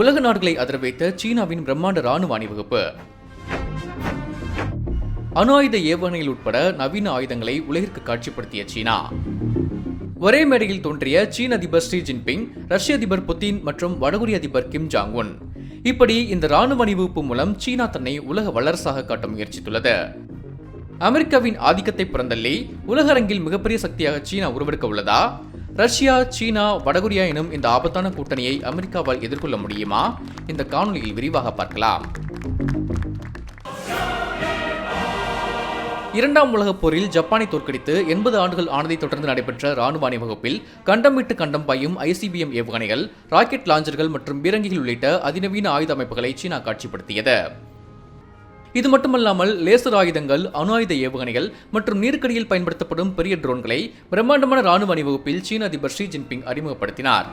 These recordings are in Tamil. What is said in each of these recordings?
உலக நாடுகளை அதிர வைத்த சீனாவின் பிரம்மாண்ட ராணுவ அணிவகுப்பு. அணு ஆயுத ஏவுகணைகள் உட்பட நவீன ஆயுதங்களை உலகிற்கு காட்சிப்படுத்திய சீனா. ஒரே மேடையில் தோன்றிய சீன அதிபர் ஷி ஜின்பிங் ரஷ்ய அதிபர் புத்தின் மற்றும் வடகொரிய அதிபர் கிம் ஜாங் உன் இப்படி இந்த ராணுவ அணிவகுப்பு மூலம் சீனா தன்னை உலக வல்லரசாக காட்ட முயற்சித்துள்ளது. அமெரிக்காவின் ஆதிக்கத்தை பிறந்தள்ளி உலக அரங்கில் மிகப்பெரிய சக்தியாக சீனா உருவெடுக்க உள்ளதா? ரஷ்யா சீனா வடகொரியா எனும் இந்த ஆபத்தான கூட்டணியை அமெரிக்காவால் எதிர்கொள்ள முடியுமா? இந்த காணொலியில் விரிவாக பார்க்கலாம். இரண்டாம் உலகப் போரில் ஜப்பானை தோற்கடித்து எண்பது ஆண்டுகள் ஆனதை தொடர்ந்து நடைபெற்ற ராணுவ அணிவகுப்பில் கண்டம் விட்டு கண்டம் பாயும் ஐசிபிஎம் ஏவுகணைகள் ராக்கெட் லாஞ்சர்கள் மற்றும் பீரங்கிகள் உள்ளிட்ட அதிநவீன ஆயுத அமைப்புகளை சீனா காட்சிப்படுத்தியது. இது மட்டுமல்லாமல் லேசர் ஆயுதங்கள் அணு ஆயுத ஏவுகணைகள் மற்றும் நீருக்கடியில் பயன்படுத்தப்படும் பெரிய ட்ரோன்களை பிரம்மாண்டமான ராணுவ அணிவகுப்பில் சீன அதிபர் ஷி ஜின்பிங் அறிமுகப்படுத்தினார்.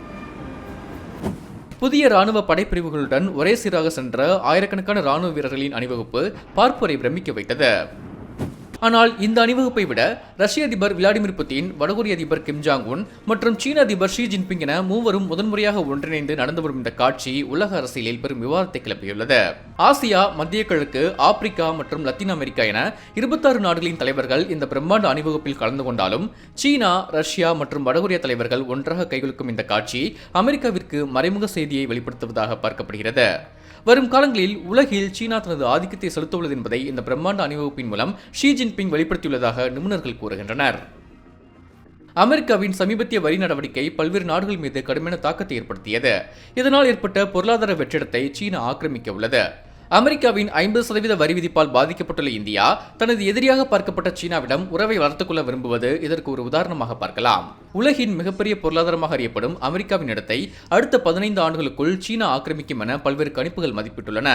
புதிய ராணுவ படைப்பிரிவுகளுடன் ஒரே சீராக சென்ற ஆயிரக்கணக்கான ராணுவ வீரர்களின் அணிவகுப்பு பார்ப்போரை பிரமிக்க வைத்தது. ஆனால் இந்த அணிவகுப்பை விட ரஷ்ய அதிபர் விளாடிமிர் புதின் வடகொரிய அதிபர் கிம் ஜாங் உன் மற்றும் சீன அதிபர் ஷி ஜின்பிங் என மூவரும் முதன்முறையாக ஒன்றிணைந்து நடந்து வரும் இந்த காட்சி உலக அரசியலில் பெரும் விவாதத்தை கிளப்பியுள்ளது. ஆசியா மத்திய கிழக்கு ஆப்பிரிக்கா மற்றும் லத்தீன் அமெரிக்கா என இருபத்தாறு நாடுகளின் தலைவர்கள் இந்த பிரம்மாண்ட அணிவகுப்பில் கலந்து கொண்டாலும் சீனா ரஷ்யா மற்றும் வடகொரிய தலைவர்கள் ஒன்றாக கைகுலுக்கும் இந்த காட்சி அமெரிக்காவிற்கு மறைமுக செய்தியை வெளிப்படுத்துவதாக பார்க்கப்படுகிறது. வரும் காலங்களில் உலகில் சீனா தனது ஆதிக்கத்தை செலுத்தவுள்ளது என்பதை இந்த பிரம்மாண்ட அணிவகுப்பின் மூலம் ஷி ஜின்பிங் வெளிப்படுத்தியுள்ளதாக நிபுணர்கள் கூறுகின்றனர். அமெரிக்காவின் சமீபத்திய வரி நடவடிக்கை பல்வேறு நாடுகள் மீது கடுமையான தாக்கத்தை ஏற்படுத்தியது. இதனால் ஏற்பட்ட பொருளாதார வெற்றிடத்தை சீனா ஆக்கிரமிக்க உள்ளது அமெரிக்காவின் ஐம்பது சதவீத வரி விதிப்பால் பாதிக்கப்பட்டுள்ள இந்தியா தனது எதிரியாக பார்க்கப்பட்ட சீனாவிடம் உறவை வளர்த்துக் கொள்ள விரும்புவது இதற்கு ஒரு உதாரணமாக பார்க்கலாம். உலகின் மிகப்பெரிய பொருளாதாரமாக அறியப்படும் அமெரிக்காவின் இடத்தை அடுத்த பதினைந்து ஆண்டுகளுக்குள் சீனா ஆக்கிரமிக்கும் என பல்வேறு கணிப்புகள் மதிப்பிட்டுள்ளன.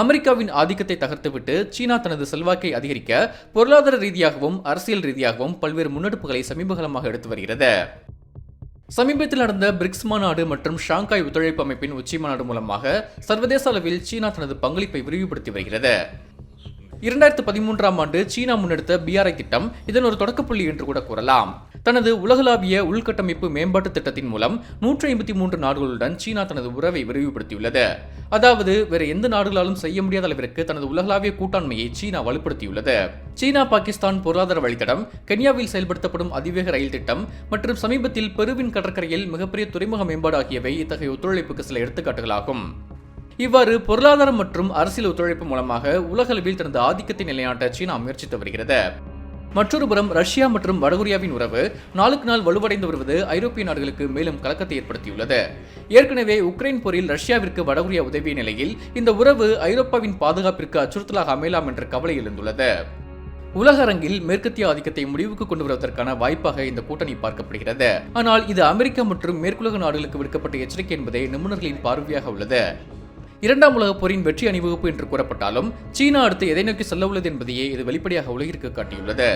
அமெரிக்காவின் ஆதிக்கத்தை தகர்த்துவிட்டு சீனா தனது செல்வாக்கை அதிகரிக்க பொருளாதார ரீதியாகவும் அரசியல் ரீதியாகவும் பல்வேறு முன்னெடுப்புகளை சமீபகாலமாக எடுத்து வருகிறது. சமீபத்தில் நடந்த பிரிக்ஸ் மாநாடு மற்றும் ஷாங்காய் ஒத்துழைப்பு அமைப்பின் உச்சி மாநாடு மூலமாக சர்வதேச அளவில் சீனா தனது பங்களிப்பை விரிவுபடுத்தி வருகிறது. இரண்டாயிரத்து பதிமூன்றாம் ஆண்டு சீனா முன்னெடுத்த பிஆர்ஐ திட்டம் இதன் ஒரு தொடக்கப்புள்ளி என்று கூட கூறலாம். தனது உலகளாவிய உள்கட்டமைப்பு மேம்பாட்டு திட்டத்தின் மூலம் நூற்றி ஐம்பத்தி மூன்று நாடுகளுடன் சீனா தனது உறவை விரிவுபடுத்தியுள்ளது. அதாவது வேறு எந்த நாடுகளாலும் செய்ய முடியாத அளவிற்கு தனது உலகளாவிய கூட்டாண்மையை சீனா வலுப்படுத்தியுள்ளது. சீனா பாகிஸ்தான் பொருளாதார வழித்தடம் கென்யாவில் செயல்படுத்தப்படும் அதிவேக ரயில் திட்டம் மற்றும் சமீபத்தில் பெருவின் கடற்கரையில் மிகப்பெரிய துறைமுக மேம்பாடு ஆகியவை இத்தகைய ஒத்துழைப்புக்கு சில எடுத்துக்காட்டுகளாகும். இவ்வாறு பொருளாதாரம் மற்றும் அரசியல் ஒத்துழைப்பு மூலமாக உலகளவில் தனது ஆதிக்கத்தை நிலைநாட்ட சீனா முயற்சித்து வருகிறது. மற்றொரு புறம் ரஷ்யா மற்றும் வடகொரியாவின் உறவு நாளுக்கு நாள் வலுவடைந்து வருவது ஐரோப்பிய நாடுகளுக்கு மேலும் கலக்கத்தை ஏற்படுத்தியுள்ளது. ஏற்கனவே உக்ரைன் போரில் ரஷ்யாவிற்கு வடகொரியா உதவிய நிலையில் இந்த உறவு ஐரோப்பாவின் பாதுகாப்பிற்கு அச்சுறுத்தலாக அமையலாம் என்ற கவலை எழுந்துள்ளது. உலக அரங்கில் மேற்கத்திய ஆதிக்கத்தை முடிவுக்கு கொண்டு வருவதற்கான வாய்ப்பாக இந்த கூட்டணி பார்க்கப்படுகிறது. ஆனால் இது அமெரிக்கா மற்றும் மேற்குலக நாடுகளுக்கு விடுக்கப்பட்ட எச்சரிக்கை என்பதே நிபுணர்களின் பார்வையாக உள்ளது. இரண்டாம் உலகப் போரின் வெற்றி அணிவகுப்பு என்று கூறப்பட்டாலும் சீனா அடுத்து எதை நோக்கி செல்ல உள்ளது என்பதையே இது வெளிப்படையாக உலகிற்கு காட்டியுள்ளது.